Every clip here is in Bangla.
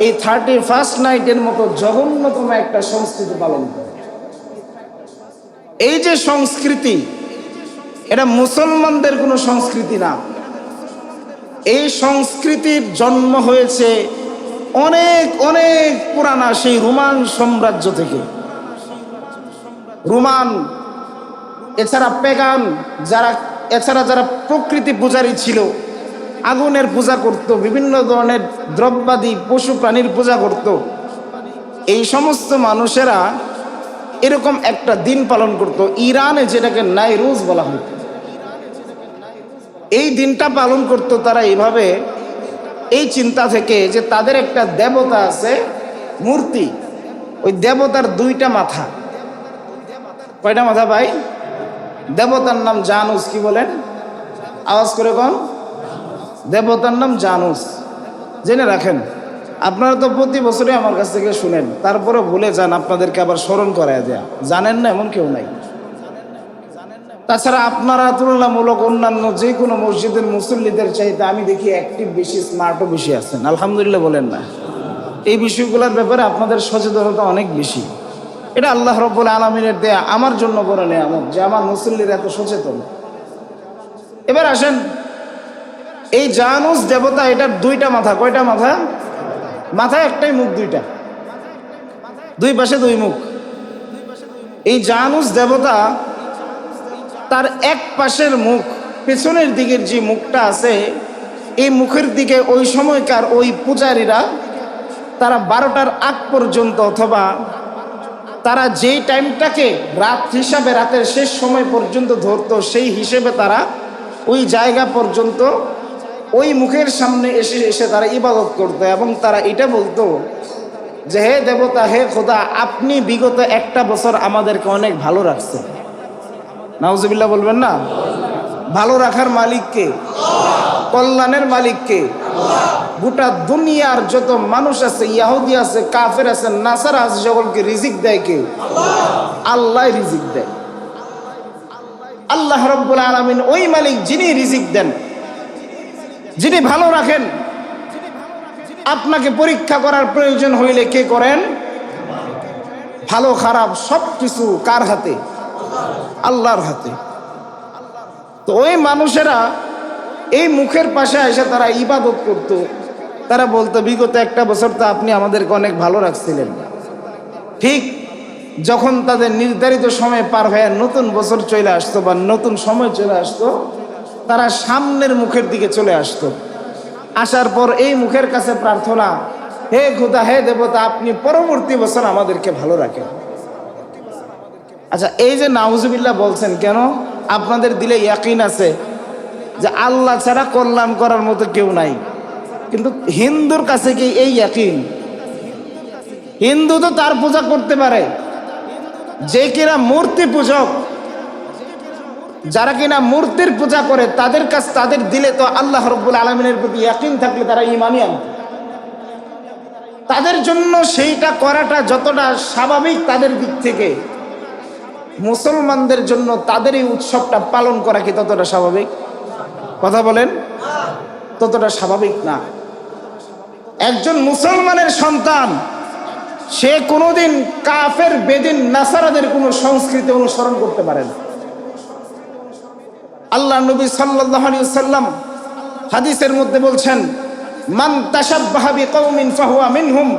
এই থার্টি ফার্স্ট নাইটের মতো জঘন্যতম একটা সংস্কৃতি পালন করে। এই যে সংস্কৃতি, এটা মুসলমানদের কোনো সংস্কৃতি না। এই সংস্কৃতির জন্ম হয়েছে অনেক অনেক পুরানা সেই রোমান সাম্রাজ্য থেকে। রোমান, এছাড়া পেগান যারা, এছাড়া যারা প্রকৃতি পূজারী ছিল আগুনের পূজা করত, বিভিন্ন ধরনের দ্রব্যাদি পশু প্রাণীর পূজা করত। এই সমস্ত মানুষেরা এরকম একটা দিন পালন করত, ইরানে যেটাকে নাইরুজ বলা হতো এই দিনটা পালন করত তারা এইভাবে, এই চিন্তা থেকে যে তাদের একটা দেবতা আছে, মূর্তি, ওই দেবতার দুইটা মাথা। কয়টা মাথা ভাই? দেবতার নাম জানুস কি বলেন? আওয়াজ করে কম দেবতার নাম জানুস। জেনে রাখেন, আপনারা তো প্রতি বছরই আমার কাছ থেকে শুনেন। তারপরে ভুলে যান, আপনাদেরকে আবার স্মরণ করায় দেয়া। জানেন না এমন কেউ নাই। তাছাড়া আপনারা তুলনামূলক অন্যান্য যে কোনো মসজিদের মুসল্লিদের চাইতে আমি দেখি অ্যাক্টিভ বেশি স্মার্টও বেশি আছেন। আলহামদুলিল্লাহ বলেন না। এই বিষয়গুলোর ব্যাপারে আপনাদের সচেতনতা অনেক বেশি। এটা আল্লাহ রব্বুল আলমিনের দেয়া। আমার জন্য বড় আমার যে আমার মুসল্লির এত সচেতন। এবার আসেন এই জানুস দেবতা, এটার দুইটা মাথা। কয়টা মাথা? মাথা একটাই মুখ, দুইটা। দুই পাশে দুই মুখ। এই জানুস দেবতা তার এক পাশের মুখ, পেছনের দিকের যে মুখটা আছে, এই মুখের দিকে ওই সময়কার ওই পূজারীরা তারা বারোটার আগ পর্যন্ত অথবা তারা যেই টাইমটাকে রাত হিসাবে রাতের শেষ সময় পর্যন্ত ধরতো, সেই হিসেবে তারা ওই জায়গা পর্যন্ত ওই মুখের সামনে এসে এসে তারা ইবাদত করতো এবং তারা এটা বলতো যে, হে দেবতা, হে খোদা, আপনি বিগত একটা বছর আমাদেরকে অনেক ভালো রাখছেন। নাউজুবিল্লাহ বলবেন না? ভালো রাখার মালিককে কল্যাণের মালিককে গোটা দুনিয়ার যত মানুষ আছে, ইয়াহুদি আছে, কাফের আছে, নাসার আছে, সকলকে রিজিক দেয় কে? আল্লাহ রিজিক দেয়। আল্লাহ রব্বুল আলমিন ওই মালিক যিনি রিজিক দেন। যিনি ভালো রাখেন, আপনাকে পরীক্ষা করার প্রয়োজন হইলে কে করেন? ভালো, খারাপ সব কিছু কার হাতে? আল্লাহর হাতে। তো ওই মানুষেরা এই মুখের পাশে এসে তারা ইবাদত করত। তারা বলতো, বিগত একটা বছর তো আপনি আমাদেরকে অনেক ভালো রাখছিলেন। ঠিক যখন তাদের নির্ধারিত সময় পার হয়ে নতুন বছর চলে আসতো বা নতুন সময় চলে আসতো তারা সামনের মুখের দিকে চলে আসতো। আসার পর এই মুখের কাছে প্রার্থনা, হে খুদা, হে দেবতা, আপনি পরবর্তী বছর আমাদেরকে ভালো রাখেন। আচ্ছা এই যে নাউজুবিল্লাহ বলছেন, কেন? আপনাদের দিলে ইয়াকিন আছে যে আল্লাহ ছাড়া কল্যাণ করার মতো কেউ নাই। কিন্তু হিন্দুর কাছে কি এই ইয়াকিন? হিন্দু তো তার পূজা করতে পারে। যে কিনা মূর্তি পূজক যারা কিনা মূর্তির পূজা করে, তাদের কাছ, তাদের দিলে তো আল্লাহ রব্বুল আলমিনের প্রতি ইয়াকিন থাকলে তারা ইমানই আনত তাদের জন্য সেইটা করাটা যতটা স্বাভাবিক তাদের দিক থেকে, মুসলমানদের জন্য তাদের এই উৎসবটা পালন করা কি ততটা স্বাভাবিক? কথা বলেন, ততটা স্বাভাবিক না। একজন মুসলমানের সন্তান, সে কোনোদিন কাফের, বেদিন, নাসারাদের কোনো সংস্কৃতি অনুসরণ করতে পারে না। আল্লাহ নবী সাল্লাহ সাল্লাম হাদিসের মধ্যে বলছেন, মান মিনহুম।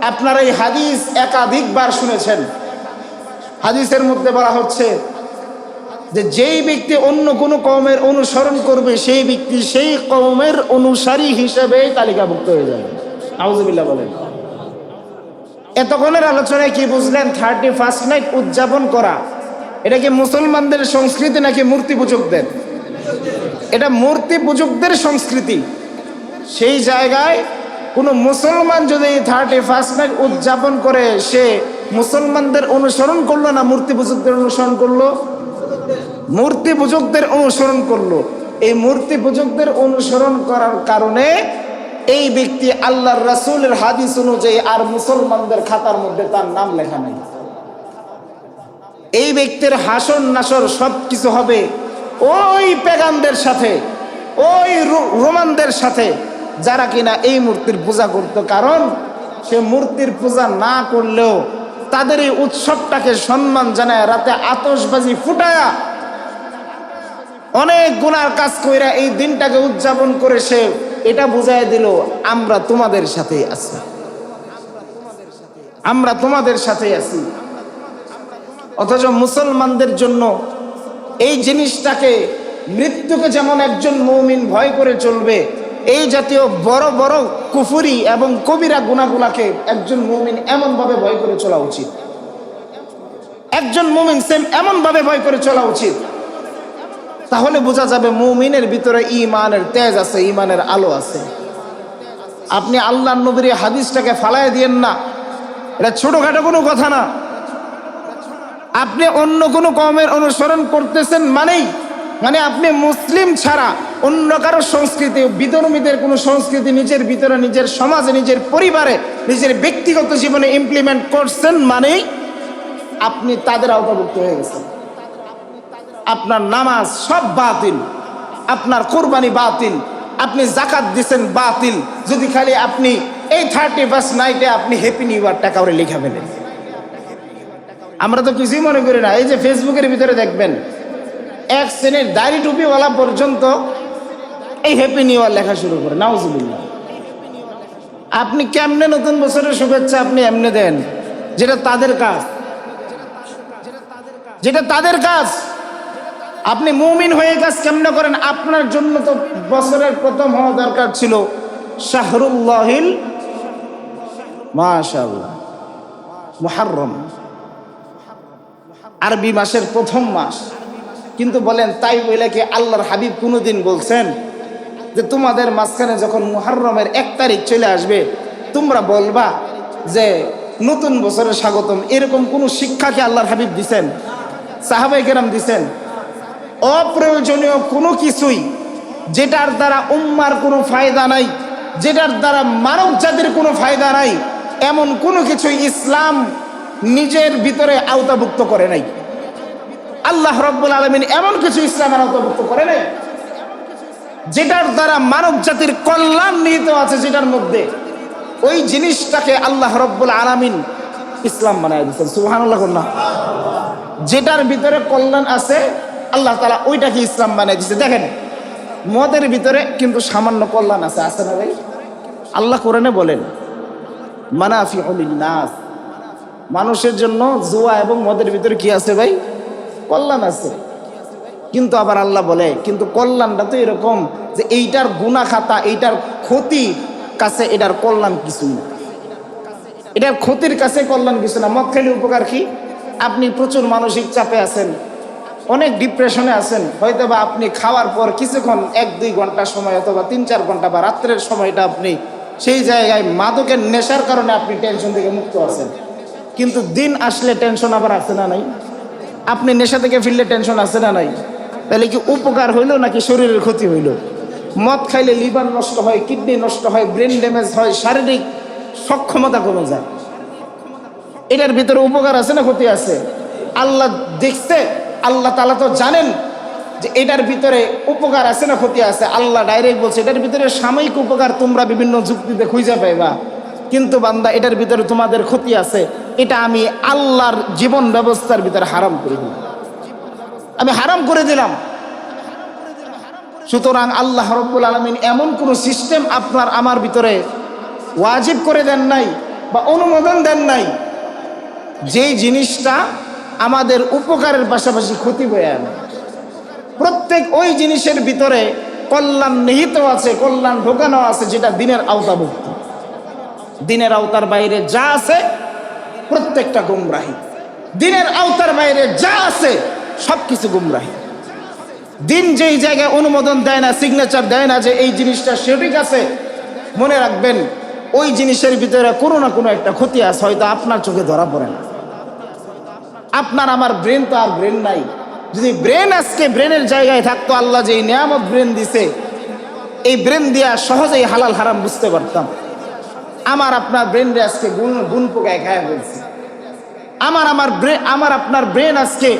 আপনারা এই হাদিস একাধিকবার শুনেছেন। হাদিসের মধ্যে বলা হচ্ছে যে, যেই ব্যক্তি অন্য কোনো কৌমের অনুসরণ করবে, সেই ব্যক্তি সেই কৌমের অনুসারী হিসেবে তালিকাভুক্ত হয়ে যাবে। আউজবিল্লা বলেন। এতক্ষণের আলোচনায় কি বুঝলেন? থার্টি ফার্স্ট নাইট উদযাপন করা। এটা কি মুসলমানদের সংস্কৃতি নাকি মূর্তি পূজকদের? এটা মূর্তি পূজকদের সংস্কৃতি। সেই জায়গায় কোনো মুসলমান যদি থার্টি ফার্স্ট নাইট উদযাপন করে, সে মুসলমানদের অনুসরণ করল না মূর্তি পূজকদের অনুসরণ করল? মূর্তি পূজকদের অনুসরণ করল। এই মূর্তি পূজকদের অনুসরণ করার কারণে এই ব্যক্তি আল্লাহর রাসূলের হাদিস অনুযায়ী আর মুসলমানদের খাতার মধ্যে তার নাম লেখা নেই। এই ব্যক্তির হাসন নাসর সব কিছু হবে ওই পেগানদের সাথে, ওই রোমানদের সাথে, যারা কিনা এই মূর্তির পূজা করত। কারণ সে মূর্তির পূজা না করলেও তাদের এই উৎসবটাকে সম্মান জানায়, রাতে আতসবাজি ফুটায়া অনেক গুনার কাজ কইরা এই দিনটাকে উদযাপন করে সে এটা বুঝাই দিল, আমরা তোমাদের সাথেই আছি। আমরা তোমাদের সাথেই আছি। অথচ মুসলমানদের জন্য এই জিনিসটাকে মৃত্যুকে যেমন একজন মৌমিন ভয় করে চলবে, এই জাতীয় বড় বড় কুফুরি এবং কবিরা গুণাগুলাকে একজন মৌমিন এমনভাবে ভয় করে চলা উচিত। একজন মৌমিন সেম এমনভাবে ভয় করে চলা উচিত। তাহলে বোঝা যাবে মুমিনের ভিতরে ইমানের তেজ আছে, ইমানের আলো আছে। আপনি আল্লাহ নবীর হাদিসটাকে ফালাই দিয়েন না। এটা ছোটখাটো কোনো কথা না। আপনি অন্য কোনো কমের অনুসরণ করতেছেন মানেই মানে আপনি মুসলিম ছাড়া অন্য কারও সংস্কৃতি, বিধর্মীদের কোনো সংস্কৃতি নিজের ভিতরে, নিজের সমাজে, নিজের পরিবারে, নিজের ব্যক্তিগত জীবনে ইমপ্লিমেন্ট করছেন মানেই আপনি তাদের আওতাভুক্ত হয়ে গেছেন। আপনার নামাজ সব বাতিল, আপনার কোরবানি বাতিল, আপনি জাকাত দিছেন বাতিল। যদি খালি আপনি এই থার্টি ফার্স্ট নাইটে আপনি হ্যাপি নিউ ইয়ার টাকা করে লিখা ফেলেন। আমরা তো কিছুই মনে করি না। এই যে ফেসবুকের ভিতরে দেখবেন, এক শ্রেণির দাড়ি টুপিওয়ালা পর্যন্ত এই হ্যাপি নিউ ইয়ার লেখা শুরু করে, নাউজুবিল্লাহ। আপনি কেমনে নতুন বছরের শুভেচ্ছা আপনি এমনি দেন, যেটা তাদের কাজ। যেটা তাদের কাজ। আপনি মুমিন হয়ে কাজ কেমনে করেন? আপনার জন্য তো বছরের প্রথম হওয়া দরকার ছিল শাহরুল্লাহিল মাশাআল্লাহ, মুহাররম। আরবি মাসের প্রথম মাস। কিন্তু বলেন, তাই বলে কি আল্লাহর হাবিব কোনোদিন বলছেন যে, তোমাদের মাঝখানে যখন মুহাররমের এক তারিখ চলে আসবে, তোমরা বলবা যে, নতুন বছরের স্বাগতম। এরকম কোনো শিক্ষা কি আল্লাহর হাবিব দিছেন? সাহাবাই কেরাম দিছেন? অপ্রয়োজনীয় কোনো কিছুই যেটার দ্বারা উম্মার কোনো ফায়দা নাই, যেটার দ্বারা মানব জাতির কোনো ফায়দা নাই, এমন কোনো কিছুই ইসলাম নিজের ভিতরে আওতাভুক্ত করে নাই। আল্লাহ রব্বুল আলমিন এমন কিছু ইসলামের আওতাভুক্ত করে নাই, যেটার দ্বারা মানব জাতির কল্যাণ নিহিত আছে যেটার মধ্যে ওই জিনিসটাকে আল্লাহ রব্বুল আলামিন ইসলাম বানায় দিচ্ছেন সুহান না? যেটার ভিতরে কল্যাণ আছে, আল্লাহ তালা ওইটাকে ইসলাম বানিয়ে দিচ্ছে দেখেন, মদের ভিতরে কিন্তু সামান্য কল্যাণ আছে আছে না ভাই? আল্লাহ কোরআনে বলেন মানাফি নাস মানুষের জন্য জুয়া এবং মদের ভিতরে কি আছে ভাই? কল্যাণ আছে। কিন্তু আবার আল্লাহ বলে, কিন্তু কল্যাণটা তো এরকম যে এইটার গুণা খাতা, এইটার ক্ষতি কাছে এটার কল্যাণ কিছু না। এটার ক্ষতির কাছে কল্যাণ কিছু না। মদ খাইলে উপকার কি? আপনি প্রচুর মানসিক চাপে আছেন, অনেক ডিপ্রেশনে আছেন। হয়তো বা আপনি খাওয়ার পর কিছুক্ষণ, এক, দুই ঘণ্টা সময় অথবা তিন, চার ঘণ্টা বা রাত্রের সময়টা আপনি সেই জায়গায় মাদকের নেশার কারণে আপনি টেনশন থেকে মুক্ত আছেন। কিন্তু দিন আসলে টেনশন আবার আছে না নাই? আপনি নেশা থেকে ফিরলে টেনশন আছে না নাই? তাহলে কি উপকার হইল নাকি শরীরের ক্ষতি হইল? মদ খাইলে লিভার নষ্ট হয় কিডনি নষ্ট হয় ব্রেন ড্যামেজ হয়, শারীরিক সক্ষমতা কমে যায়। এটার ভিতরে উপকার আছে না ক্ষতি আছে? আল্লাহ দেখছে, আল্লাহ তালা তো জানেন যে এটার ভিতরে উপকার আছে না ক্ষতি আছে। আল্লাহ ডাইরেক্ট বলছে, এটার ভিতরে সাময়িক উপকার তোমরা বিভিন্ন যুক্তিতে খুঁজে পাইবা। কিন্তু বান্দা, এটার ভিতরে তোমাদের ক্ষতি আছে। এটা আমি আল্লাহর জীবন ব্যবস্থার ভিতরে হারাম করে দিলাম। আমি হারাম করে দিলাম। সুতরাং আল্লাহ রব্বুল আলমিন এমন কোনো সিস্টেম আপনার আমার ভিতরে ওয়াজিব করে দেন নাই বা অনুমোদন দেন নাই, যেই জিনিসটা আমাদের উপকারের পাশাপাশি ক্ষতি আনে। প্রত্যেক ওই জিনিসের ভিতরে কল্যাণ নিহিত আছে, কল্যাণ ঢোকানো আছে, যেটা দিনের আওতাভুক্ত। দিনের আওতার বাইরে যা আছে, প্রত্যেকটা গুমরাহী। দিনের আওতার বাইরে যা আছে সব কিছু গুমরাহী। দিন যেই জায়গায় অনুমোদন দেয় না সিগনেচার দেয় না যে এই জিনিসটা সঠিক আছে, মনে রাখবেন, ওই জিনিসের ভিতরে কোনো না কোনো একটা ক্ষতি আছে, হয়তো আপনার চোখে ধরা পড়ে না। আপনার, আমার ব্রেন তো আর ব্রেন নাই। যদি ব্রেন আজকে ব্রেনের জায়গায় থাকতো, আল্লাহ যে এই নিয়ামত ব্রেন দিছে, এই ব্রেন দিয়া সহজেই হালাল হারাম বুঝতে পারতাম। আমার আপনার ব্রেন আজকে গুণ গুণ পোকায় খায় ফেলছে। আমার আমার ব্রেন আমার আপনার ব্রেন আজকে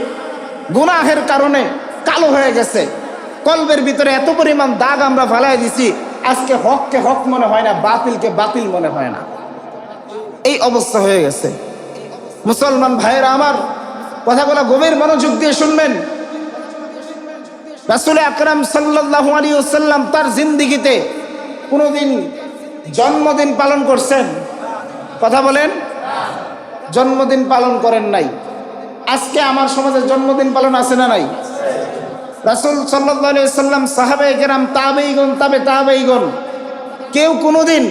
গুনাহের কারণে কালো হয়ে গেছে। কলবের ভিতরে এত পরিমাণ দাগ আমরা ফেলাই দিছি, আজকে হককে হক মনে হয় না, বাতিলকে বাতিল মনে হয় না। এই অবস্থা হয়ে গেছে। মুসলমান ভাইয়েরা আমার কথাগুলো গভীর মনোযোগ দিয়ে শুনবেন। রাসুল আকরাম সাল্লাহ আলী ওসাল্লাম তার জিন্দিগিতে কোনোদিন জন্মদিন পালন করছেন? কথা বলেন। জন্মদিন পালন করেন নাই। আজকে আমার সমাজে জন্মদিন পালন আছে না নাই? রাসুল সাল্লাম সাহাবে গেরাম তাবেইগন তাবে তাবেইগন কেউ কোনোদিন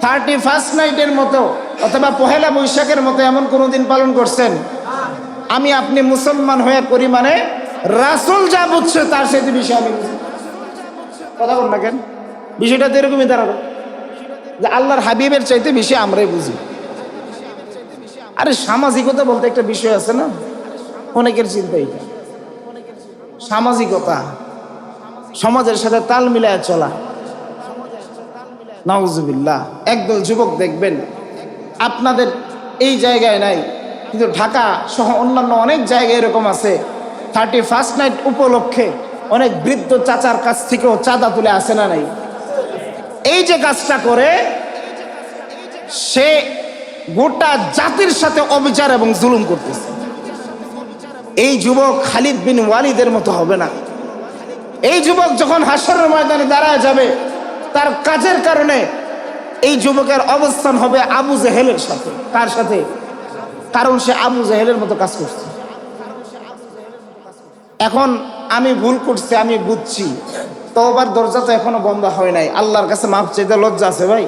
থার্টি ফার্স্ট নাইটের মতো অথবা পহেলা বৈশাখের মতো এমন কোনো দিন পালন করছেন? আমি আপনি মুসলমান হয়ে করি মানে রাসুল যা বুঝছে তার সাথে বিষয়ে আমি কথা বল না কেন? বিষয়টা তো এরকমই দাঁড়াবে যে আল্লাহর হাবিবের চাইতে বেশি আমরাই বুঝি। আরে সামাজিকতা বলতে একটা বিষয় আছে না? অনেকের চিন্তা এটা সামাজিকতা। সমাজের সাথে তাল মিলায় চলা। নাউজুবিল্লাহ। একদল যুবক দেখবেন, আপনাদের এই জায়গায় নাই, কিন্তু ঢাকা সহ অন্যান্য অনেক জায়গায় এরকম আছে। থার্টি ফার্স্ট নাইট উপলক্ষে অনেক বৃদ্ধ চাচার কাছ থেকেও চাঁদা তুলে আসে না নাই? এই যে কাজটা করে, সে গোটা জাতির সাথে অবিচার এবং জুলুম করতেছে। এই যুবক খালিদ বিন ওয়ালিদের মতো হবে না। এই যুবক যখন হাসরের ময়দানে দাঁড়ায় যাবে, তার কাজের কারণে এই যুবকের অবস্থান হবে আবু জেহেলের সাথে। কার সাথে? কারণ সে আবু জেহেলের মতো কাজ করছে। এখন আমি ভুল করছি, আমি বুঝছি। তবার দরজা তো এখনও বন্ধ হয় নাই। আল্লাহর কাছে মাপ চাইতে লজ্জা আছে ভাই।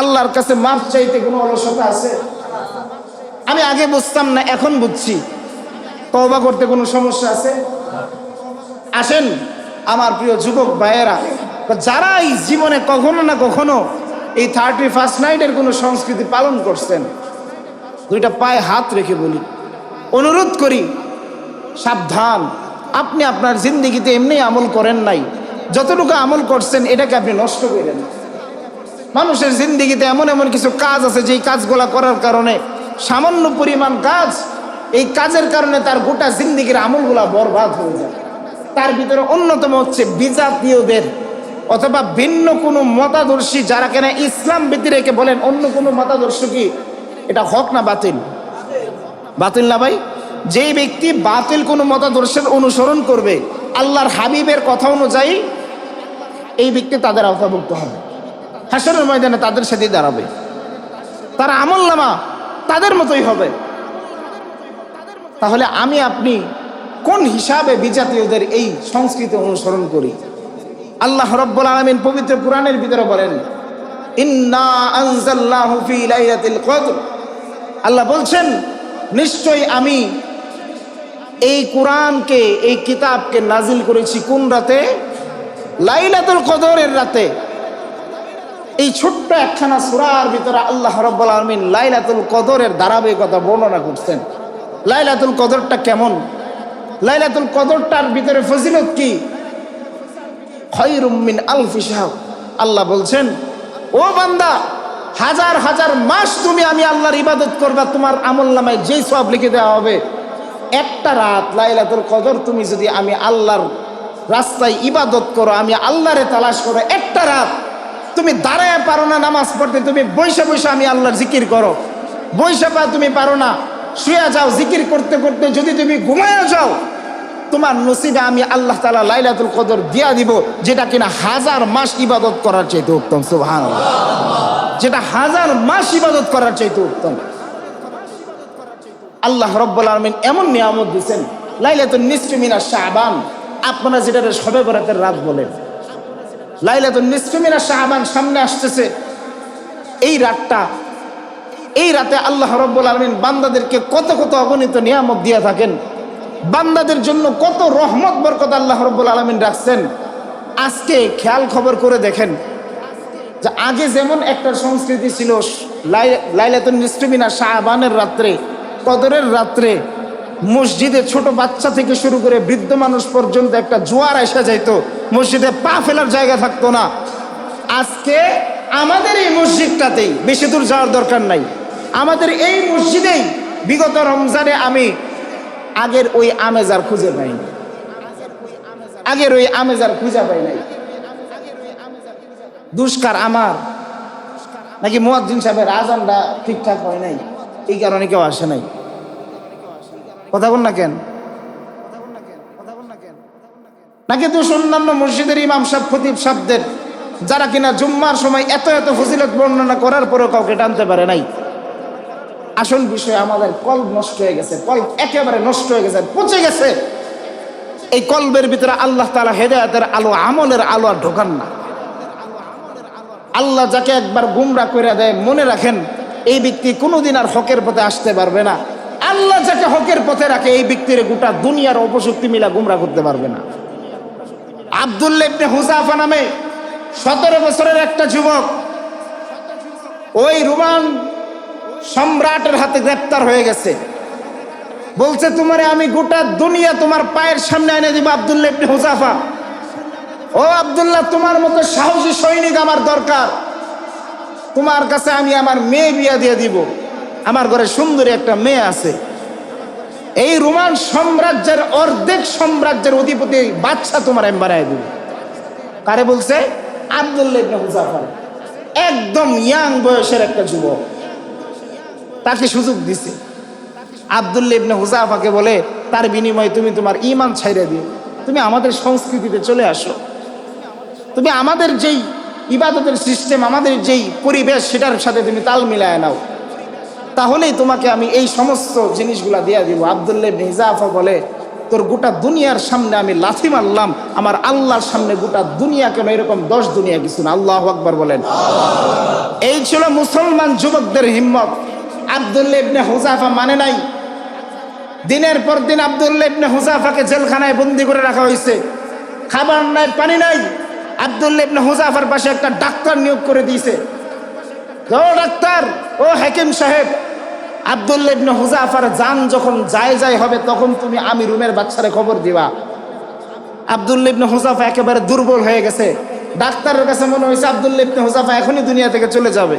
আল্লাহর কাছে মাপ চাইতে কোনো অলসতা আছে? আমি আগে বুঝতাম না, এখন বুঝছি। তওবা করতে কোনো সমস্যা আছে? আসেন, আমার প্রিয় যুবক ভাইয়েরা, যারাই জীবনে কখনো না কখনো এই থার্টি ফার্স্ট নাইটের কোনো সংস্কৃতি পালন করছেন, দুইটা পায়ে হাত রেখে বলি। অনুরোধ করি, সাবধান। আপনি আপনার জিন্দিগিতে এমনি আমল করেন নাই। যতটুকু আমল করছেন, এটাকে আপনি নষ্ট করেন। মানুষের জিন্দিগিতে এমন এমন কিছু কাজ আছে, যেই কাজগুলা করার কারণে সামান্য পরিমাণ কাজ, এই কাজের কারণে তার গোটা জিন্দিগির আমলগুলা বরবাদ হয়ে যায়। তার ভিতরে অন্যতম হচ্ছে বিজাতীয়দের অথবা ভিন্ন কোনো মতাদর্শী, যারা কেনা ইসলাম ব্যতী রেখে বলেন, অন্য কোনো মতাদর্শ কি? এটা হক না বাতিল? বাতিল না ভাই? যেই ব্যক্তি বাতিল কোনো মতাদর্শের অনুসরণ করবে, আল্লাহর হাবিবের কথা অনুযায়ী এই ব্যক্তি তাদের আওতাভুক্ত হবে। হাসরের ময়দানে তাদের সাথে দাঁড়াবে। তারা আমল নামা তাদের মতোই হবে। তাহলে আমি, আপনি কোন হিসাবে বিজাতীয়দের এই সংস্কৃতি অনুসরণ করি? আল্লাহ রব্বুল আলমিন পবিত্র কোরআনের ভিতরে বলেন আল্লাহ বলছেন, নিশ্চয়ই আমি এই কোরআনকে, এই কিতাবকে নাজিল করেছি কোন রাতে? লাইলাতুল কদরের রাতে। এই ছোট্ট একখানা সুরার ভিতরে আল্লাহ রব্বুল আলমিন লাইলাতুল কদরের ধারাবাহিকতা বর্ণনা করছেন। লাইলাতুল কদরটা কেমন? লাইলাতুল কদরটার ভিতরে ফজিলত কি? খৈরুমিন আলফি সাহেব আল্লাহ বলছেন, ও বান্দা, হাজার হাজার মাস তুমি আমি আল্লাহর ইবাদত করবা, তোমার আমল নামায় যেই সব লিখে দেওয়া হবে একটা রাত লাইলাতুল কদর তুমি যদি আমি আল্লাহর রাস্তায় ইবাদত করো, আমি আল্লাহরে তালাশ করো, একটা রাত তুমি দাঁড়ায় পারো না নামাজ পড়তে, তুমি বৈশা বৈশা আমি আল্লাহর জিকির করো। বৈশা পা তুমি পারো না, শুয়ে যাও, জিকির করতে করতে যদি তুমি ঘুমায় যাও, তোমার নসিবে আমি আল্লাহ তালা লাইলাতুল কদর দিয়া দিব, যেটা কিনা হাজার মাস ইবাদত করার চাইতে উত্তম সুবহান যেটা হাজার মাস ইবাদত করার চাইতে উত্তম। আল্লাহ রব্বুল আলমিন এমন নিয়ামত দিচ্ছেন লাইলাতুল নিশ্চমিনা শাহবান আপনারা যেটা সবে বরাতের রাত বলেন। লাইলাতুল নিশ্চমিনা শাহবান সামনে আসতেছে। এই রাতটা, এই রাতে আল্লাহ রব্বুল আলমিন বান্দাদেরকে কত কত অগণিত নিয়ামত দিয়ে থাকেন। বান্দাদের জন্য কত রহমত, বরকত আল্লাহ রব্বুল আলমিন রাখছেন। আজকে খেয়াল খবর করে দেখেন যে আগে যেমন একটা সংস্কৃতি ছিল লাই- লাইলাতুল নিশ্চমিনা শাহবানের রাত্রে কদরের রাত্রে মসজিদে ছোট বাচ্চা থেকে শুরু করে বৃদ্ধ মানুষ পর্যন্ত একটা জোয়ার এসে যাইত। মসজিদে পা ফেলার জায়গা থাকতো না। আজকে আমাদের এই মসজিদটাতেই বেশি দূর যাওয়ার দরকার নাই। আমাদের এই মসজিদেই বিগত রমজানে আমি আগের ওই আমেজার খুঁজে পাইনি। আগের ওই আমেজার খুঁজে পাই নাই। দুষ্কার আমার। নাকি মুয়াজ্জিন সাহেবের আজানটা ঠিকঠাক হয় নাই? এই কারণে কেউ আসে নাই। কথা বল না কেন? নাকি তো অন্যান্য মসজিদের ইমাম সাহেব, খতিব সাহেবদের, যারা কিনা জুম্মার সময় এত এত ফজিলত বর্ণনা করার পরেও কাউকে টানতে পারে নাই? আসল বিষয়, আমাদের কল নষ্ট হয়ে গেছে কল একেবারে নষ্ট হয়ে গেছে, পচে গেছে। এই কল্পের ভিতরে আল্লাহ তালা হেদায়তের আলো, আমলের আলো আর ঢোকান না। আল্লাহ যাকে একবার গুমরা করে দেয়, মনে রাখেন এই ব্যক্তি কোনোদিন আর হকের পথে আসতে পারবে না। আল্লাহ যাকে হকের পথে রাখে, এই ব্যক্তির গোটা দুনিয়ার অপশক্তি মিলা গুমরা করতে পারবে না। আবদুল্লাহ ইবনে হুজাফা নামে সতেরো বছরের একটা যুবক, ওই রুমান সম্রাটের হাতে গ্রেপ্তার হয়ে গেছে। বলছে, তোমারে আমি গোটা দুনিয়া তোমার পায়ের সামনে এনে দিব আবদুল্লাহ ইবনে হুজাফা ও আবদুল্লাহ, তোমার মতো সাহসী সৈনিক আমার দরকার। তোমার কাছে আমি আমার মেয়ে বিয়া দিয়ে দিব। আমার ঘরে সুন্দরী একটা মেয়ে আছে। এই রোমান সাম্রাজ্যের অর্ধেক সাম্রাজ্যের অধিপতি বাচ্চা তোমার আমি বানায় দিব। কারে বলছে? আবদুল্লাহ হুজাফা একদম ইয়াং বয়সের একটা যুবক। তাকে সুযোগ দিছে। আবদুল্লাহ ইবনে হুজাফাকে বলে, তার বিনিময়ে তুমি তোমার ইমান ছাইরে দিও। তুমি আমাদের সংস্কৃতিতে চলে আসো। তুমি আমাদের যেই ইবাদতের সিস্টেম আমাদের যেই পরিবেশ, সেটার সাথে তুমি তাল মিলায় নাও। তাহলেই তোমাকে আমি এই সমস্ত জিনিসগুলা দিয়ে দিব। আবদুল্লাহ ইবনে হুজাফা বলে, তোর গোটা দুনিয়ার সামনে আমি লাথি মারলাম, আমার আল্লাহর সামনে গোটা দুনিয়া কেন এরকম দশ দুনিয়া কিছু না? আল্লাহ আকবার বলেন। এই ছিল মুসলমান যুবকদের হিম্মত। আবদুল্লাহ ইবনে হুজাফা মানে নাই। দিনের পর দিন আবদুল্লাহ ইবনে হুজাফাকে জেলখানায় বন্দি করে রাখা হয়েছে। খাবার নাই, পানি নাই। আবদুল্লাহ ইবনে হুজাফার পাশে একটা ডাক্তার নিয়োগ করে দিয়েছে। ডাক্তার, ও হাকিম সাহেব। আবদুল্লাহ ইবনে হুজাফার জান যখন যায় যায় হবে, তখন তুমি আমি রুমের বাচ্চারে খবর দিবা। আবদুল্লাহ ইবনে হুজাফা একেবারে দুর্বল হয়ে গেছে। ডাক্তারের কাছে মনে হয়েছে, আবদুল্লাহ ইবনে হুজাফা এখনই দুনিয়া থেকে চলে যাবে।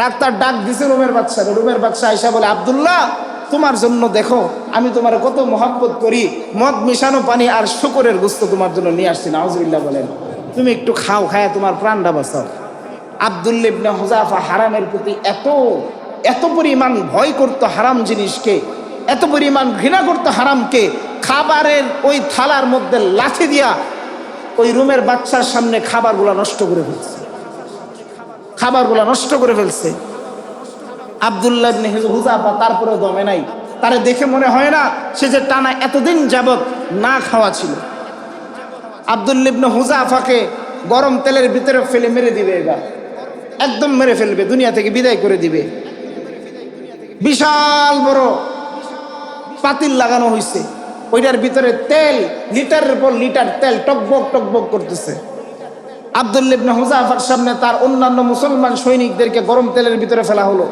ডাক্তার ডাক দিছে রুমের বাচ্চা রুমের বাচ্চা আইসা বলে, আবদুল্লাহ তোমার জন্য দেখো, আমি তোমার কত মহাব্বত করি, মদ মিশানো পানি আর শুকরের গোস্ত তোমার জন্য নিয়ে আসছি, নাউজুবিল্লাহ বলেন। তুমি একটু খাও, খায় তোমার প্রাণটা বাঁচাও। আবদুল্লা ইবনে হুজাফা হারামের প্রতি এত এত পরিমাণ ভয় করতো হারাম জিনিসকে, এত পরিমাণ ঘৃণা করতো হারামকে, খাবারের ওই থালার মধ্যে লাঠি দিয়া ওই রুমের বাচ্চার সামনে খাবারগুলো নষ্ট করে ফেলছে। খাবারগুলো নষ্ট করে ফেলছে। আবদুল্লাহ হুজাফা তারপরে দমে নাই। তারে দেখে মনে হয় না, সে যে টানা এতদিন যাবত না খাওয়া ছিল। আবদুল্লা হুজাফাকে গরম তেলের ভিতরে ফেলে মেরে দিবে এবার। একদম মেরে ফেলবে, দুনিয়া থেকে বিদায় করে দিবে। বিশাল বড় পাতিল লাগানো হয়েছে ওইটার ভিতরে তেল, লিটারের পর লিটার তেল টকবক টকবক করতেছে। আবদুল্লা ইবনে হুজাফার সামনে তার অন্যান্য মুসলমান সৈনিকদেরকে গরম তেলের ভিতরে ফেলা হলো।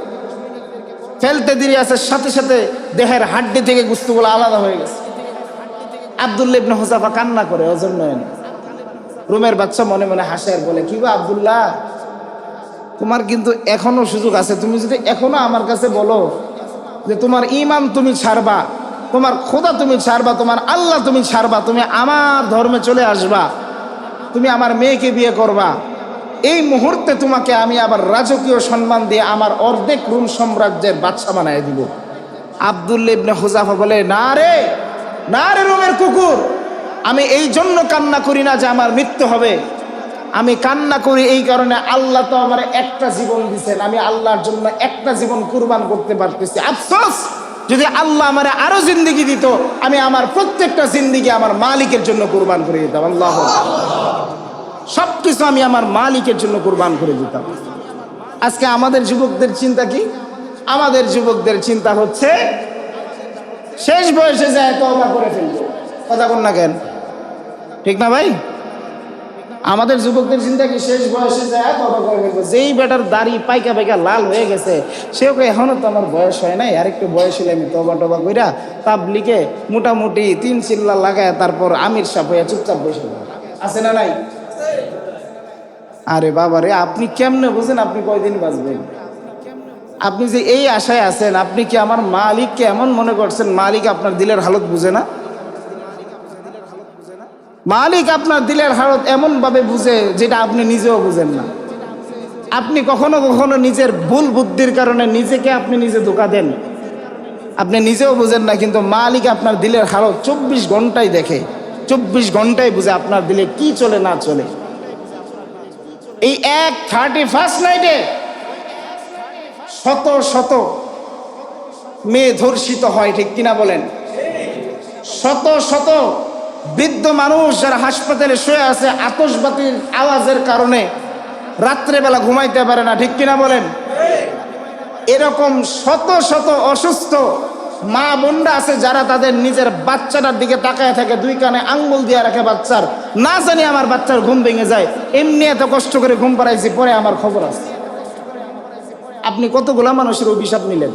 ফেলতে দেরি আছে, সাথে সাথে দেহের হাড্ডি থেকে গুস্তুগুলো আলাদা হয়ে গেছে। আবদুল্লা ইবনে হুজাফা কান্না করে অজন্য রুমের বাচ্চা মনে মনে হাসে আর বলে, কি গো আবদুল্লাহ, তোমার কিন্তু এখনও সুযোগ আছে। তুমি যদি এখনও আমার কাছে বলো যে তোমার ইমাম তুমি ছাড়বা, তোমার খোদা তুমি ছাড়বা, তোমার আল্লাহ তুমি ছাড়বা, তুমি আমার ধর্মে চলে আসবা, তুমি আমার মেয়েকে বিয়ে করবা এই মুহূর্তে তোমাকে আমি আবার রাজকীয় সম্মান দিয়ে আমার অর্ধেক রুম সাম্রাজ্যের বাচ্চা বানায় দিব। আবদুল্লা ইবনে হুজাফা বলে, না রে না রে রুমের কুকুর, আমি এই জন্য কান্না করি না যে আমার মৃত্যু হবে। আমি কান্না করি এই কারণে আল্লাহ তো আমার একটা জীবন দিচ্ছেন আমি আল্লাহর জন্য একটা জীবন কুরবান করতে পারতেছি। আফসোস, যদি আল্লাহ আমার আরও জিন্দিগি দিত, আমি আমার প্রত্যেকটা জিন্দিগি আমার মালিকের জন্য কুরবান করে দিতাম। আল্লাহ সব কিছু আমি আমার মালিকের জন্য কুরবান করে দিতাম। আজকে আমাদের যুবকদের চিন্তা কি? আমাদের যুবকদের চিন্তা হচ্ছে, শেষ বয়সে যায় তবা করে ফেলব। কথা কোন না কেন? ঠিক না ভাই? আমাদের যুবকদের চিন্তা কি? শেষ বয়সে যায় তবা করে যেই বেটার দাড়ি পাইকা পাইকা লাল হয়ে গেছে, সেও কই এখনও তো আমার বয়স হয় নাই? আর একটু বয়স হলে আমি তবা টবা কইরা তাবলিকে মোটামুটি তিন চিল্লা লাগায় তারপর আমির সাপ হইয়া চুপচাপ বসে আছে না নাই? আরে বাবা রে আপনি কেমনে বুঝেন আপনি কয়দিন বাঁচবেন? আপনি যে এই আশায় আছেন, আপনি কি আমার মালিককে এমন মনে করছেন, মালিক আপনার দিলের হালত বুঝে না? মালিক আপনার দিলের হালত এমন ভাবে বুঝে যেটা আপনি নিজেও বুঝেন না। আপনি কখনো কখনো নিজের ভুল বুদ্ধির কারণে নিজেকে আপনি নিজে ধোকা দেন। আপনি নিজেও বুঝেন না, কিন্তু মালিক আপনার দিলের হালত চব্বিশ ঘন্টায় দেখে, চব্বিশ ঘন্টায় বুঝে আপনার দিলে কি চলে না চলে। এই এক থার্টি ফার্স্ট নাইটে শত শত মেয়ে ধর্ষিত হয়, ঠিক কিনা বলেন? শত শত বৃদ্ধ মানুষ যারা হাসপাতালে শুয়ে আছে আতসবাতির আওয়াজের কারণে রাত্রেবেলা ঘুমাইতে পারে না, ঠিক কিনা বলেন? এরকম শত শত অসুস্থ মা বোনরা আছে যারা তাদের নিজের বাচ্চাটার দিকে তাকায় থাকে, দুই কানে আঙ্গুল দিয়ে রাখে বাচ্চার। না জানি আমার বাচ্চার ঘুম ভেঙে যায়। এমনি এত কষ্ট করে ঘুম পাড়াইছি, পরে আমার খবর আছে। আপনি কতগুলা মানুষের অভিশাপ নিলেন।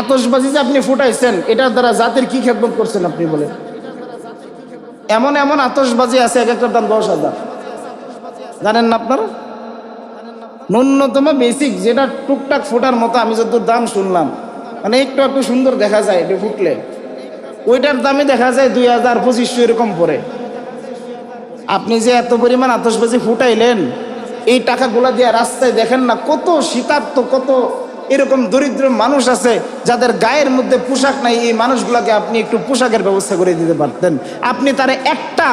আতসবাজি যে আপনি ফুটাইছেন, এটার দ্বারা জাতির কি খেদমত করছেন আপনি বলেন। এমন এমন আতসবাজি আছে, এক একটার দাম দশ হাজার। জানেন না আপনারা? ন্যূনতম বেসিক যেটা টুকটাক ফোটার মতো আমি যত দাম শুনলাম মানে একটু একটু সুন্দর দেখা যায় এটা ফুটলে। ওইটার দামে দেখা যায় দুই হাজার পঁচিশশো এরকম পরে আপনি যে এত পরিমাণ আতসবাজি ফুটাইলেন, এই টাকাগুলা দিয়ে রাস্তায় দেখেন না, কত শীতার্থ, কত এরকম দরিদ্র মানুষ আছে, যাদের গায়ের মধ্যে পোশাক নাই, এই মানুষগুলোকে আপনি একটু পোশাকের ব্যবস্থা করে দিতে পারতেন। আপনি তারে একটা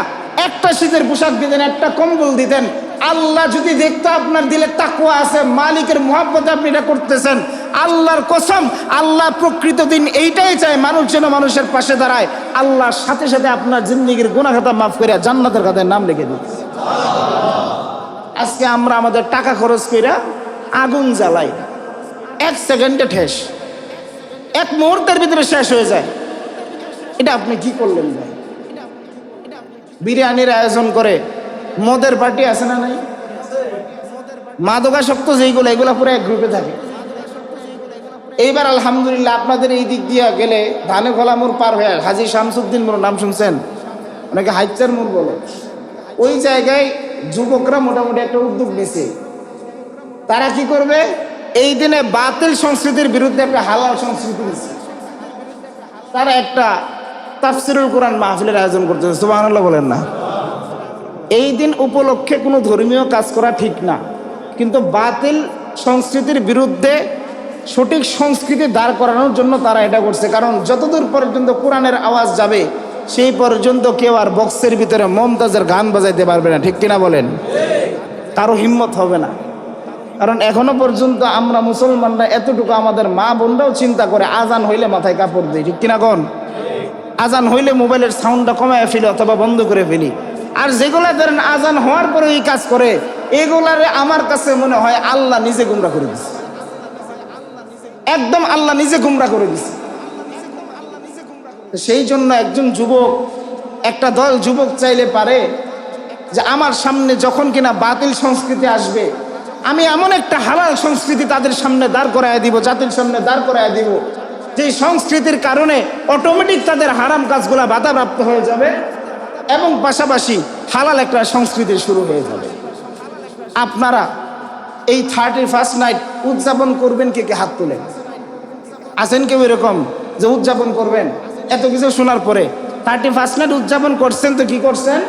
একটা শীতের পোশাক দিতেন, একটা কম্বল দিতেন। আল্লাহ যদি দেখতো আপনার দিলে তাকুয়া আছে, মালিকের মহাব্বতে আপনি এটা করতেছেন। আল্লাহর কসম আল্লাহ প্রকৃত দিন এইটাই চায়, মানুষ যেন মানুষের পাশে দাঁড়ায়। আল্লাহর সাথে সাথে আপনার জিন্দগির গুণাখাতা মাফ করে জান্নাতের খাতায় নাম লিখে দিচ্ছে। আজকে আমরা আমাদের টাকা খরচ কইরা আগুন জ্বালাই। এক সেকেন্ডে ঠেস। এক মুহূর্তের ভিতরে শেষ হয়ে যায়। এটা আপনি কি করলেন ভাই? বিরিয়ানির আয়োজন করে মদের পার্টি আছে না নাই? মাদকাসক্ত যেইগুলো, এগুলো পুরো এক গ্রুপে থাকে। এইবার আলহামদুলিল্লাহ আপনাদের এই দিক দিয়ে গেলে ধানে মোড় পার হয়ে হাজি শামসুদ্দিন মোড়, নাম শুনছেন? অনেকে হাইচার মোড় বলে। ওই জায়গায় যুবকরা মোটামুটি একটা উদ্যোগ নিছে। তারা কি করবে? এই দিনে বাতিল সংস্কৃতির বিরুদ্ধে একটা হালাল সংস্কৃতি নিচ্ছে তারা একটা তাফসিরুল কোরআন মাহফিলের আয়োজন করতেছে সুবহানাল্লাহ বলেন না। এই দিন উপলক্ষে কোনো ধর্মীয় কাজ করা ঠিক না। কিন্তু বাতিল সংস্কৃতির বিরুদ্ধে সঠিক সংস্কৃতি দাঁড় করানোর জন্য তারা এটা করছে। কারণ যতদূর পর্যন্ত কোরআনের আওয়াজ যাবে, সেই পর্যন্ত কেউ আর বক্সের ভিতরে মমতাজের গান বাজাইতে পারবে না। ঠিক কিনা বলেন? কারও হিম্মত হবে না। কারণ এখনও পর্যন্ত আমরা মুসলমানরা এতটুকু আমাদের মা বোনরাও চিন্তা করে, আজান হইলে মাথায় কাপড় দিই। ঠিক কিনা কোন? আজান হইলে মোবাইলের সাউন্ডটা কমায় ফেলি অথবা বন্ধ করে ফেলি। আর যেগুলা ধরেন আজান হওয়ার পরে এই কাজ করে, এগুলারে আমার কাছে মনে হয় আল্লাহ নিজে গুমরা করে দিছে। একদম আল্লাহ নিজে গুমরা করে দিছে। সেই জন্য একজন যুবক, একটা দল যুবক চাইলে পারে যে আমার সামনে যখন কিনা বাতিল সংস্কৃতি আসবে, আমি এমন একটা হালাল সংস্কৃতি তাদের সামনে দাঁড় করায় দিব, জাতির সামনে দাঁড় করায় দিব, যে সংস্কৃতির কারণে অটোমেটিক তাদের হারাম কাজগুলা বাধাপ্রাপ্ত হয়ে যাবে এবং পাশাপাশি হালাল একটা সংস্কৃতি শুরু হয়ে যাবে। আপনারা এই থার্টি ফার্স্ট নাইট উদযাপন করবেন কে কে? হাত তুলে আছেন কেউ এরকম যে উদযাপন করবেন? এত কিছু শোনার পরে। থার্টি ফার্স্ট নাইট উদযাপন করছেন তো কি করছেন?